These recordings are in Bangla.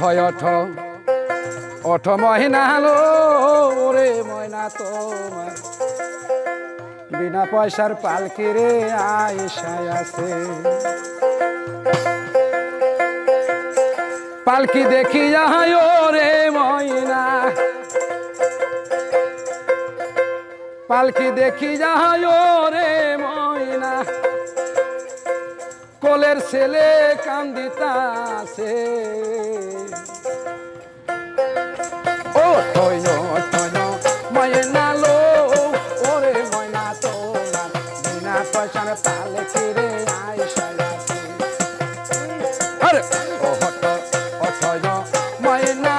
অঠয় অঠ। অঠ মহিনা হলো ওরে ময়না তোমার। বিনা পয়সার পালকি রে আয়সায় আছে। পালকি দেখি যাহাই রে ময়না। পালকি দেখি যাহাই রে ময়না। কোলের ছেলে কান্দিতাছে। ও আরে ও হট ময়না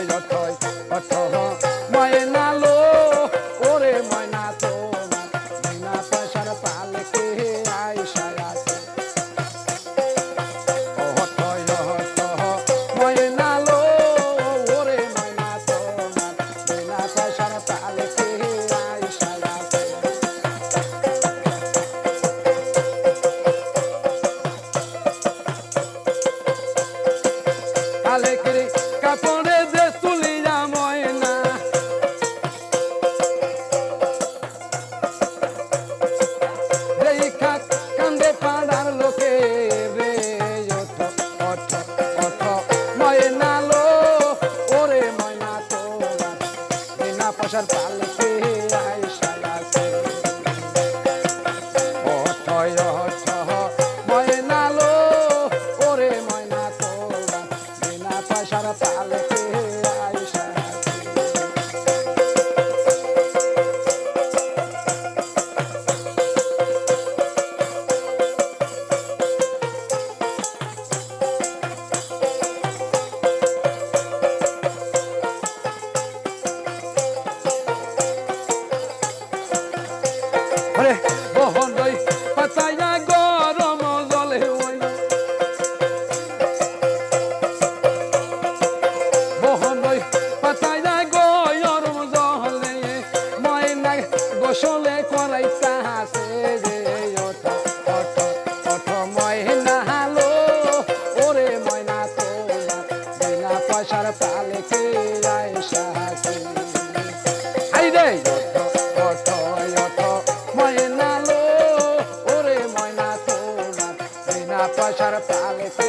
ওই অঠয় অঠহ ময়না লো। ওরে ময়না তোমার বিনা পয়সার পালকে আইসা আছে। অহটয় অহটহ ময়না লো। ওরে ময়না তোমার বিনা পয়সার পালকে আইসা আছে। কালেকরি কাপড়ে গোসলে করাই তাহাসে যে ওঠ ওঠ ওঠ ময়না হালো। ওরে ময়না তোমার বিনা পয়সার পালকে আয়সা আছে আই রে! অট অট ময়না লো ওরে ময়না তোমার বিনা পয়সার পালেতে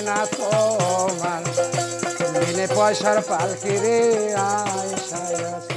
ওরে না তোমার। বিনে পয়সার পালকি রে আয়সা আছে।